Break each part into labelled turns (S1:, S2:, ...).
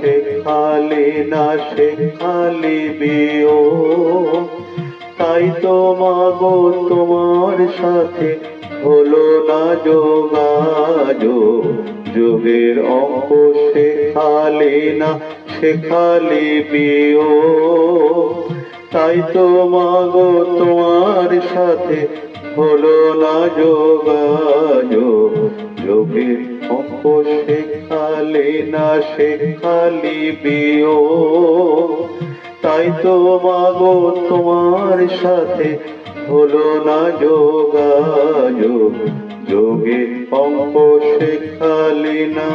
S1: শেখালে না শেখালে বিও। তাই তো মাগো তোমার সাথে হলো না যোগাযোগ। যোগের অঙ্ক শেখালে না শেখালে বিও। তাই তো মাগো তোমার সাথে হলো না যোগাযোগ। যোগের অঙ্ক শেখালে না শেখালি বিও। তাই তো মাগো তোমার সাথে হলো না যোগাযোগ। যোগে অঙ্ক শেখালি না।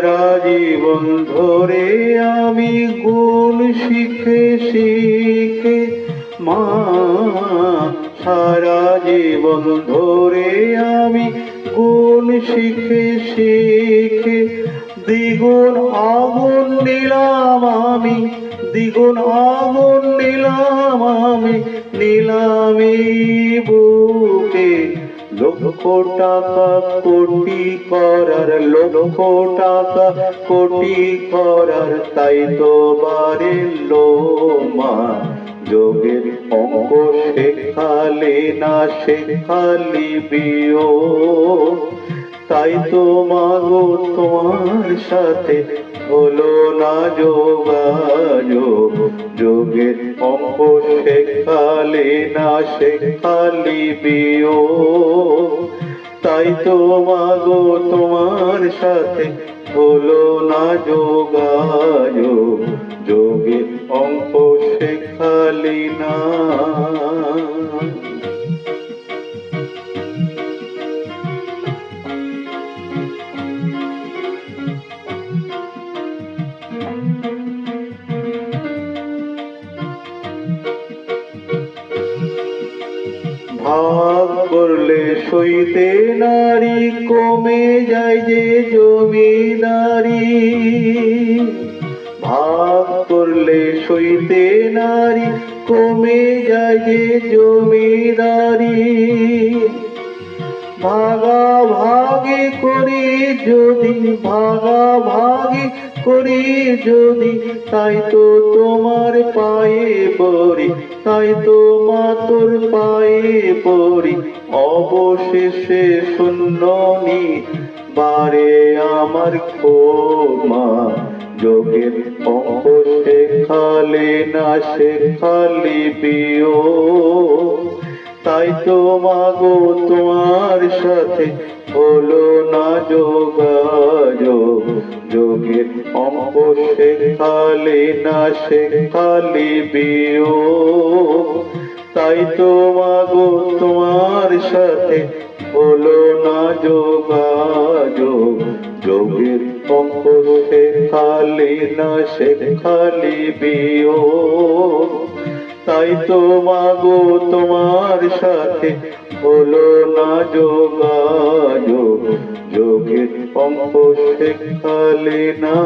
S1: সারা জীবন ধরে আমি গুণ শিখে শিখে মা সারা জীবন ধরে আমি গুণ শিখে শিখে দ্বিগুণ আগুন নিলাম আমি, দ্বিগুণ আগুন নিলাম আমি, নিলামি বুকে লক্ষ টাকা কোটি করার লক্ষ টাকা কোটি করার, তাই তো বাড়িল মা। যোগের অঙ্ক শেখালে না শেখালি বিও তাই তো মাগো তোমার সাথে হলো না যোগাযোগ। যোগের অঙ্ক শেখালে না শেখালি বিও তাই তো মাগো তোমার সাথে হলো না যোগাযোগ। যোগের অঙ্ক শেখালি না ভাগ করলে সইতে নারী, কমে যায় যে জমি জমিদারি। ভাগ করলে সইতে নারী, কমে যায় যে জমিদারি। ভাগা ভাগে করি, যদি ভাগা ভাগে করি যদি, তাই তো তোমার পায়ে পড়ি, তাই তো মা তোর পায়ে পড়ি। অবশেষে শূন্য নি বারে আমার ক্ষমা, যোগের অঙ্ক শেখালে না শেখালি বিও তাই তো মাগো তোমার সাথে হলো না যোগাযোগ যোগের অঙ্ক শেখালে না শেখালি বিও তাই তো মাগো তোমার সাথে হলো না যোগাযোগ। যোগের অঙ্ক শেখালে না শেখালি বিও তাই তো মাগো তোমার সাথে হলো না যোগাযোগ। যোগে অম্প শেখালে না।